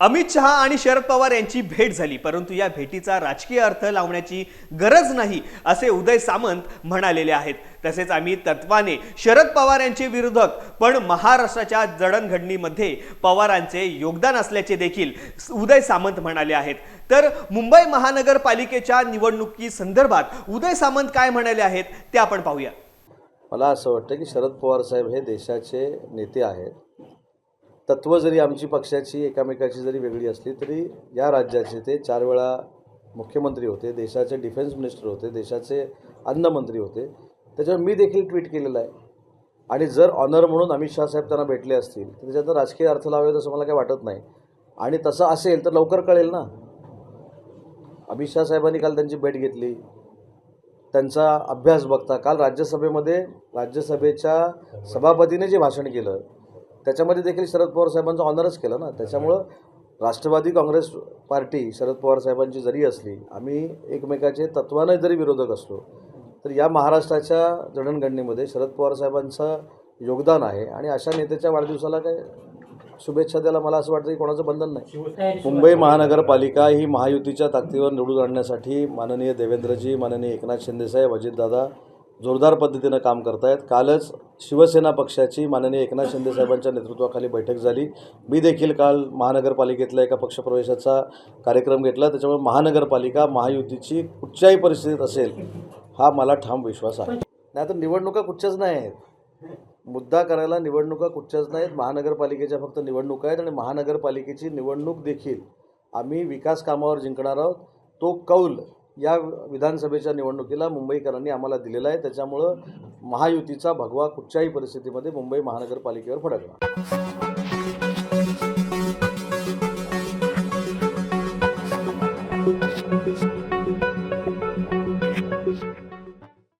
अमित शहा आणि शरद पवार यांची भेट झाली परंतु या भेटीचा राजकीय अर्थ लावण्याची गरज नाही असे उदय सामंत म्हणालेले आहेत. तसेच आम्ही तत्वाने शरद पवार यांचे विरोधक पण महाराष्ट्राच्या जडणघडणीमध्ये पवारांचे योगदान असल्याचे देखील उदय सामंत म्हणाले आहेत. तर मुंबई महानगरपालिकेच्या निवडणुकी संदर्भात उदय सामंत काय म्हणाले आहेत ते आपण पाहूया. मला असं वाटतं की शरद पवार साहेब हे देशाचे नेते आहेत. तत्त्व जरी आमची पक्षाची एकामेकाची जरी वेगळी असली तरी या राज्याचे ते चार वेळा मुख्यमंत्री होते देशाचे डिफेन्स मिनिस्टर होते देशाचे अन्नमंत्री होते. त्याच्यावर मी देखील ट्विट केलेलं आहे. आणि जर ऑनर म्हणून अमित शहा साहेब त्यांना भेटले असतील तर त्याच्यात राजकीय अर्थ लावेल असं मला काही वाटत नाही. आणि तसं असेल तर लवकर कळेल ना. अमित शाह साहेबांनी काल त्यांची भेट घेतली. त्यांचा अभ्यास बघता काल राज्यसभेमध्ये राज्यसभेच्या सभापतीने जे भाषण केलं त्याच्यामध्ये देखील शरद पवार साहेबांचा ऑनरच केलं ना. त्याच्यामुळं राष्ट्रवादी काँग्रेस पार्टी शरद पवार साहेबांची जरी असली आम्ही एकमेकाचे तत्वानं जरी विरोधक असलो तर या महाराष्ट्राच्या जडणघडणीमध्ये शरद पवार साहेबांचं योगदान आहे. आणि अशा नेत्याच्या वाढदिवसाला काय शुभेच्छा द्यायला मला असं वाटतं की कोणाचं बंधन नाही. मुंबई महानगरपालिका ही महायुतीच्या ताकदीवर निवडून आणण्यासाठी माननीय देवेंद्रजी माननीय एकनाथ शिंदेसाहेब अजितदादा जोरदार पद्धतीनं काम करत आहेत कालच शिवसेना पक्षाची माननीय एकनाथ शिंदेसाहेबांच्या नेतृत्वाखाली बैठक झाली. मी देखील काल महानगरपालिकेतल्या एका पक्षप्रवेशाचा कार्यक्रम घेतला. त्याच्यामुळे महानगरपालिका महायुतीची कुठच्याही परिस्थितीत असेल हा मला ठाम विश्वास आहे. नाही निवडणुका कुठच्याच नाही आहेत. मुद्दा करायला निवडणुका कुठच्याच नाहीत. महानगरपालिकेच्या फक्त निवडणुका आहेत आणि महानगरपालिकेची निवडणूक देखील आम्ही विकास कामावर जिंकणार आहोत. तो कौल या विधानसभेच्या निवडणुकीला मुंबईकरांनी आम्हाला दिलेला आहे त्याच्यामुळं महायुतीचा भगवा कुठच्याही परिस्थितीमध्ये मुंबई महानगरपालिकेवर फडकला